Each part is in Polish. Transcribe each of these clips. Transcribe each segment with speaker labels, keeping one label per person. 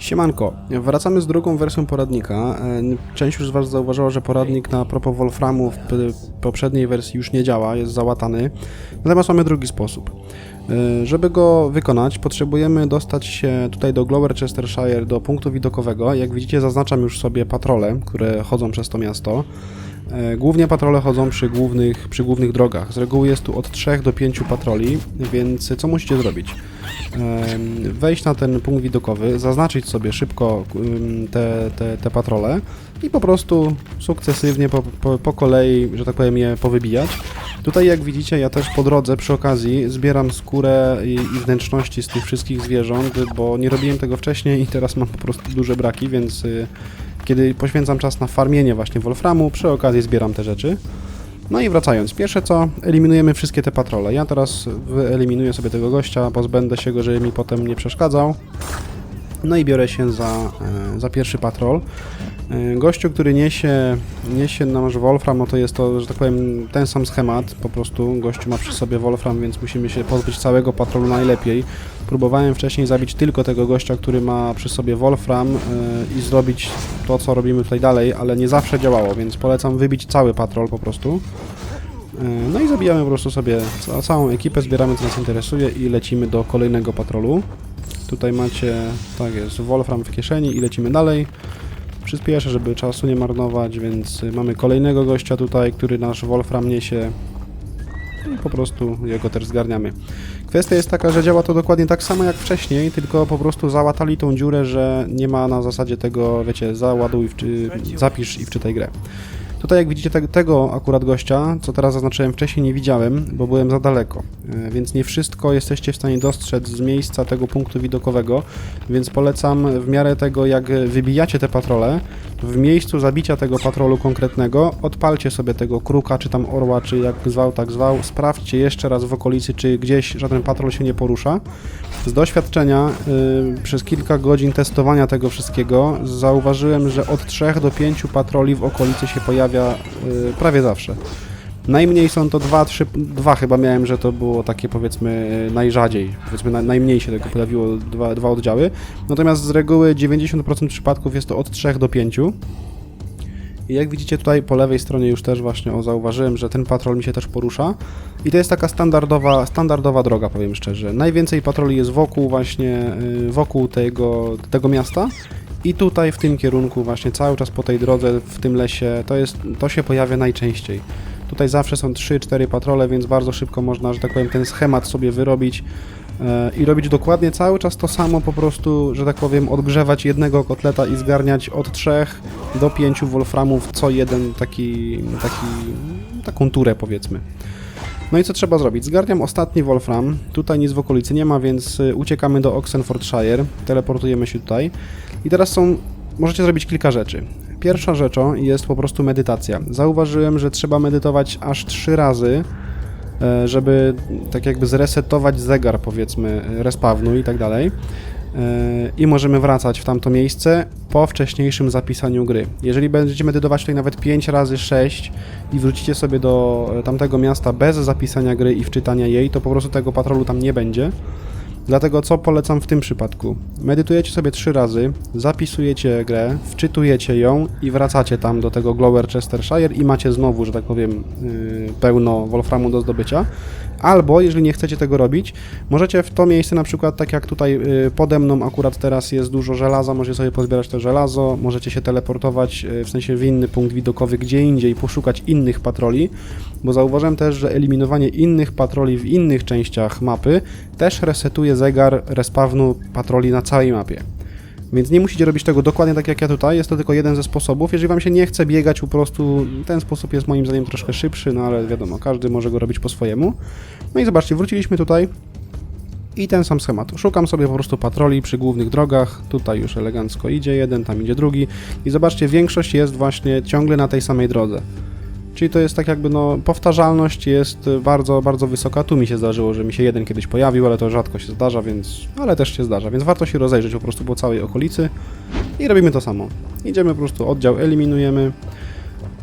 Speaker 1: Siemanko, wracamy z drugą wersją poradnika. E, Część już z Was zauważyła, że poradnik na propos Wolframu w poprzedniej wersji już nie działa, jest załatany. Natomiast mamy drugi sposób. E, Żeby go wykonać, potrzebujemy dostać się tutaj do Gloucestershire, do punktu widokowego. Jak widzicie, zaznaczam już sobie patrole, które chodzą przez to miasto. E, Głównie patrole chodzą przy głównych, przy głównych drogach. Z reguły jest tu od 3 do 5 patroli, więc co musicie zrobić? Wejść na ten punkt widokowy, zaznaczyć sobie szybko te, te, te patrole i po prostu sukcesywnie po, po, po kolei, że tak powiem, je powybijać. Tutaj jak widzicie, ja też po drodze przy okazji zbieram skórę i, i wnętrzności z tych wszystkich zwierząt, bo nie robiłem tego wcześniej i teraz mam po prostu duże braki, więc y, kiedy poświęcam czas na farmienie właśnie Wolframu, przy okazji zbieram te rzeczy. No i wracając, pierwsze co, eliminujemy wszystkie te patrole. Ja teraz wyeliminuję sobie tego gościa, pozbędę się go, żeby mi potem nie przeszkadzał. No i biorę się za, e, za pierwszy patrol. E, Gościu, który niesie, niesie nasz Wolfram, no to jest to, że tak powiem, ten sam schemat. Po prostu gościu ma przy sobie Wolfram, więc musimy się pozbyć całego patrolu najlepiej. Próbowałem wcześniej zabić tylko tego gościa, który ma przy sobie Wolfram e, i zrobić to, co robimy tutaj dalej, ale nie zawsze działało, więc polecam wybić cały patrol po prostu. No i zabijamy po prostu sobie ca- całą ekipę, zbieramy co nas interesuje i lecimy do kolejnego patrolu. Tutaj macie, tak jest, Wolfram w kieszeni i lecimy dalej. Przyspieszę, żeby czasu nie marnować, więc mamy kolejnego gościa tutaj, który nasz Wolfram niesie i po prostu jego też zgarniamy. Kwestia jest taka, że działa to dokładnie tak samo jak wcześniej, tylko po prostu załatali tą dziurę, że nie ma na zasadzie tego, wiecie, załaduj, wczy, zapisz i wczytaj grę. Tutaj jak widzicie te, tego akurat gościa, co teraz zaznaczyłem wcześniej, nie widziałem, bo byłem za daleko, E, więc nie wszystko jesteście w stanie dostrzec z miejsca tego punktu widokowego, więc polecam w miarę tego, jak wybijacie te patrole, w miejscu zabicia tego patrolu konkretnego, odpalcie sobie tego kruka, czy tam orła, czy jak zwał, tak zwał, sprawdźcie jeszcze raz w okolicy, czy gdzieś żaden patrol się nie porusza. Z doświadczenia y, przez kilka godzin testowania tego wszystkiego zauważyłem, że od 3 do 5 patroli w okolicy się pojawia y, prawie zawsze. Najmniej są to dwa, trzy, dwa chyba miałem, że to było takie powiedzmy najrzadziej, powiedzmy na, najmniej się tego pojawiło dwa, dwa oddziały. Natomiast z reguły 90% przypadków jest to od 3 do 5. I jak widzicie tutaj po lewej stronie już też właśnie o, zauważyłem, że ten patrol mi się też porusza. I to jest taka standardowa, standardowa droga, powiem szczerze. Najwięcej patroli jest wokół właśnie, y, wokół tego, tego miasta. I tutaj w tym kierunku właśnie cały czas po tej drodze, w tym lesie, to jest, to się pojawia najczęściej. Tutaj zawsze są 3-4 patrole, więc bardzo szybko można, że tak powiem, ten schemat sobie wyrobić e, i robić dokładnie cały czas to samo, po prostu, że tak powiem, odgrzewać jednego kotleta i zgarniać od 3 do 5 wolframów co jeden taki, taki, taką turę powiedzmy. No i co trzeba zrobić? Zgarniam ostatni Wolfram. Tutaj nic w okolicy nie ma, więc y, uciekamy do Oxenfordshire. Teleportujemy się tutaj. I teraz są... Możecie zrobić kilka rzeczy. Pierwsza rzeczą jest po prostu medytacja. Zauważyłem, że trzeba medytować aż trzy razy, e, żeby tak jakby zresetować zegar, powiedzmy, respawnu i tak dalej. E, I możemy wracać w tamto miejsce po wcześniejszym zapisaniu gry. Jeżeli będziecie medytować tutaj nawet 5 razy 6 i wrócicie sobie do e, tamtego miasta bez zapisania gry i wczytania jej, to po prostu tego patrolu tam nie będzie. Dlatego co polecam w tym przypadku? Medytujecie sobie trzy razy, zapisujecie grę, wczytujecie ją i wracacie tam do tego Gloucestershire i macie znowu, że tak powiem, yy, pełno Wolframu do zdobycia. Albo, jeżeli nie chcecie tego robić, możecie w to miejsce, na przykład tak jak tutaj yy, pode mną akurat teraz jest dużo żelaza, możecie sobie pozbierać to żelazo, możecie się teleportować yy, w sensie w inny punkt widokowy gdzie indziej, poszukać innych patroli, bo zauważyłem też, że eliminowanie innych patroli w innych częściach mapy też resetuje zegar respawnu patroli na całej mapie. Więc nie musicie robić tego dokładnie tak jak ja tutaj, jest to tylko jeden ze sposobów. Jeżeli Wam się nie chce biegać, po prostu ten sposób jest moim zdaniem troszkę szybszy, no ale wiadomo, każdy może go robić po swojemu. No i zobaczcie, wróciliśmy tutaj i ten sam schemat. Szukam sobie po prostu patroli przy głównych drogach, tutaj już elegancko idzie jeden, tam idzie drugi i zobaczcie, większość jest właśnie ciągle na tej samej drodze. Czyli to jest tak jakby, no, powtarzalność jest bardzo, bardzo wysoka. Tu mi się zdarzyło, że mi się jeden kiedyś pojawił, ale to rzadko się zdarza, więc, ale też się zdarza, więc warto się rozejrzeć po prostu po całej okolicy i robimy to samo. Idziemy po prostu, oddział eliminujemy.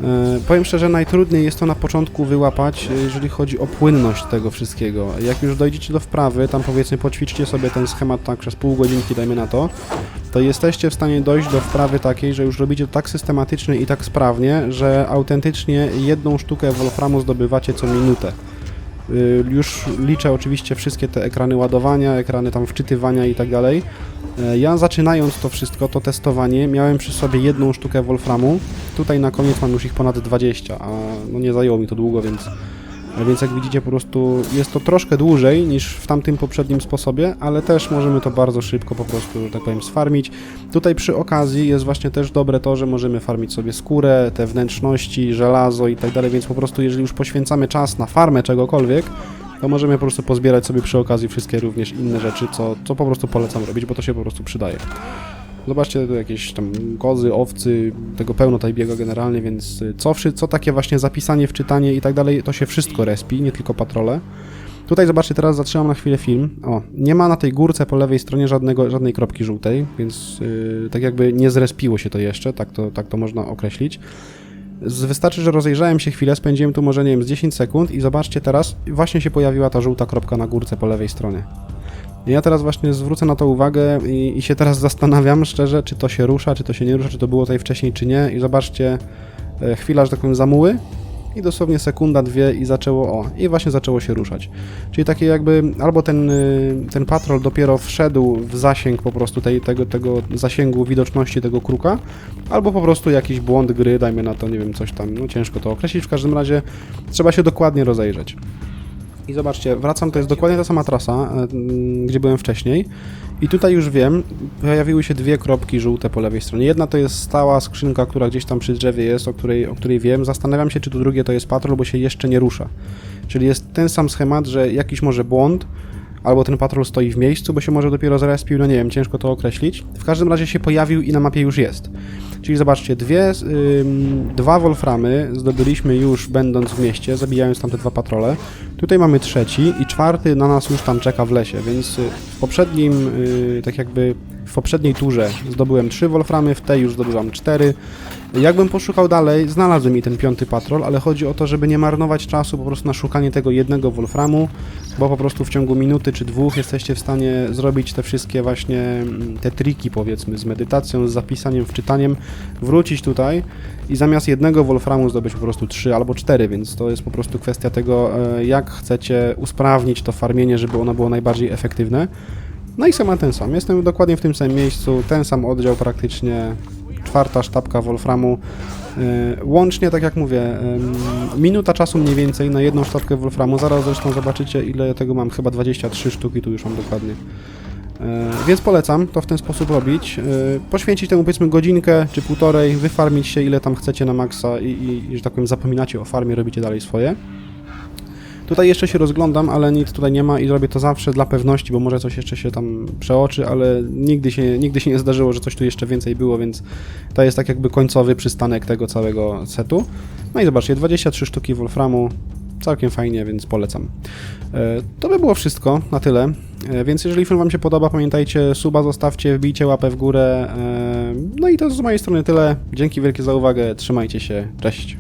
Speaker 1: E, powiem szczerze, najtrudniej jest to na początku wyłapać, jeżeli chodzi o płynność tego wszystkiego. Jak już dojdziecie do wprawy, tam powiedzmy poćwiczcie sobie ten schemat tak przez pół godzinki, dajmy na to, to jesteście w stanie dojść do wprawy takiej, że już robicie to tak systematycznie i tak sprawnie, że autentycznie jedną sztukę Wolframu zdobywacie co minutę. Y, Już liczę oczywiście wszystkie te ekrany ładowania, ekrany tam wczytywania i tak dalej. E, Ja zaczynając to wszystko, to testowanie, miałem przy sobie jedną sztukę Wolframu. Tutaj na koniec mam już ich ponad 20, a no nie zajęło mi to długo, więc, więc jak widzicie po prostu jest to troszkę dłużej niż w tamtym poprzednim sposobie, ale też możemy to bardzo szybko po prostu, że tak powiem, sfarmić. Tutaj przy okazji jest właśnie też dobre to, że możemy farmić sobie skórę, te wnętrzności, żelazo i tak dalej, więc po prostu jeżeli już poświęcamy czas na farmę czegokolwiek, to możemy po prostu pozbierać sobie przy okazji wszystkie również inne rzeczy, co, co po prostu polecam robić, bo to się po prostu przydaje. Zobaczcie, tu jakieś tam kozy, owcy, tego pełno tutaj biega generalnie, więc y, co, co takie właśnie zapisanie, wczytanie i tak dalej, to się wszystko respi, nie tylko patrole. Tutaj zobaczcie, teraz zatrzymam na chwilę film. O, nie ma na tej górce po lewej stronie żadnego, żadnej kropki żółtej, więc yy, tak jakby nie zrespiło się to jeszcze, tak to, tak to można określić. Wystarczy, że rozejrzałem się chwilę, spędziłem tu może, nie wiem, z 10 sekund i zobaczcie teraz, właśnie się pojawiła ta żółta kropka na górce po lewej stronie. Ja teraz właśnie zwrócę na to uwagę i, i się teraz zastanawiam szczerze, czy to się rusza, czy to się nie rusza, czy to było tutaj wcześniej, czy nie. I zobaczcie, e, chwila, że tak powiem, zamuły i dosłownie sekunda, dwie i zaczęło, o, i właśnie zaczęło się ruszać. Czyli takie jakby, albo ten, y, ten patrol dopiero wszedł w zasięg po prostu tej, tego, tego zasięgu widoczności tego kruka, albo po prostu jakiś błąd gry, dajmy na to, nie wiem, coś tam, no ciężko to określić, w każdym razie trzeba się dokładnie rozejrzeć. I zobaczcie, wracam, to jest dokładnie ta sama trasa, e, mm, gdzie byłem wcześniej. I tutaj już wiem, pojawiły się dwie kropki żółte po lewej stronie. Jedna to jest stała skrzynka, która gdzieś tam przy drzewie jest, o której, o której wiem. Zastanawiam się, czy to drugie to jest patrol, bo się jeszcze nie rusza. Czyli jest ten sam schemat, że jakiś może błąd, albo ten patrol stoi w miejscu, bo się może dopiero zrespił, no nie wiem, ciężko to określić. W każdym razie się pojawił i na mapie już jest. Czyli zobaczcie, dwie, ym, dwa Wolframy zdobyliśmy już będąc w mieście, zabijając tam te dwa patrole. Tutaj mamy trzeci i czwarty na nas już tam czeka w lesie, więc y, w poprzednim, y, tak jakby w poprzedniej turze zdobyłem trzy Wolframy, w tej już zdobyłam cztery. Jakbym poszukał dalej, znalazłem i ten piąty patrol, ale chodzi o to, żeby nie marnować czasu po prostu na szukanie tego jednego Wolframu, bo po prostu w ciągu minuty czy dwóch jesteście w stanie zrobić te wszystkie właśnie mm, te triki powiedzmy z medytacją, z zapisaniem, wczytaniem, wrócić tutaj i zamiast jednego Wolframu zdobyć po prostu trzy albo cztery, więc to jest po prostu kwestia tego, e, jak chcecie usprawnić to farmienie, żeby ono było najbardziej efektywne. No i sama ten sam. Jestem dokładnie w tym samym miejscu, ten sam oddział praktycznie, czwarta sztabka Wolframu. E, Łącznie, tak jak mówię, em, minuta czasu mniej więcej na jedną sztabkę Wolframu. Zaraz zresztą zobaczycie, ile tego mam. Chyba 23 sztuki, tu już mam dokładnie. E, Więc polecam to w ten sposób robić. Poświęcić temu powiedzmy godzinkę czy półtorej, wyfarmić się ile tam chcecie na maksa i, i że tak powiem zapominacie o farmie, robicie dalej swoje. Tutaj jeszcze się rozglądam, ale nic tutaj nie ma i robię to zawsze dla pewności, bo może coś jeszcze się tam przeoczy, ale nigdy się, nigdy się nie zdarzyło, że coś tu jeszcze więcej było, więc to jest tak jakby końcowy przystanek tego całego setu. No i zobaczcie, 23 sztuki Wolframu, całkiem fajnie, więc polecam. E, To by było wszystko, na tyle. E, Więc jeżeli film Wam się podoba, pamiętajcie, suba zostawcie, wbijcie łapę w górę. e, No i to z mojej strony tyle. Dzięki wielkie za uwagę, trzymajcie się, cześć.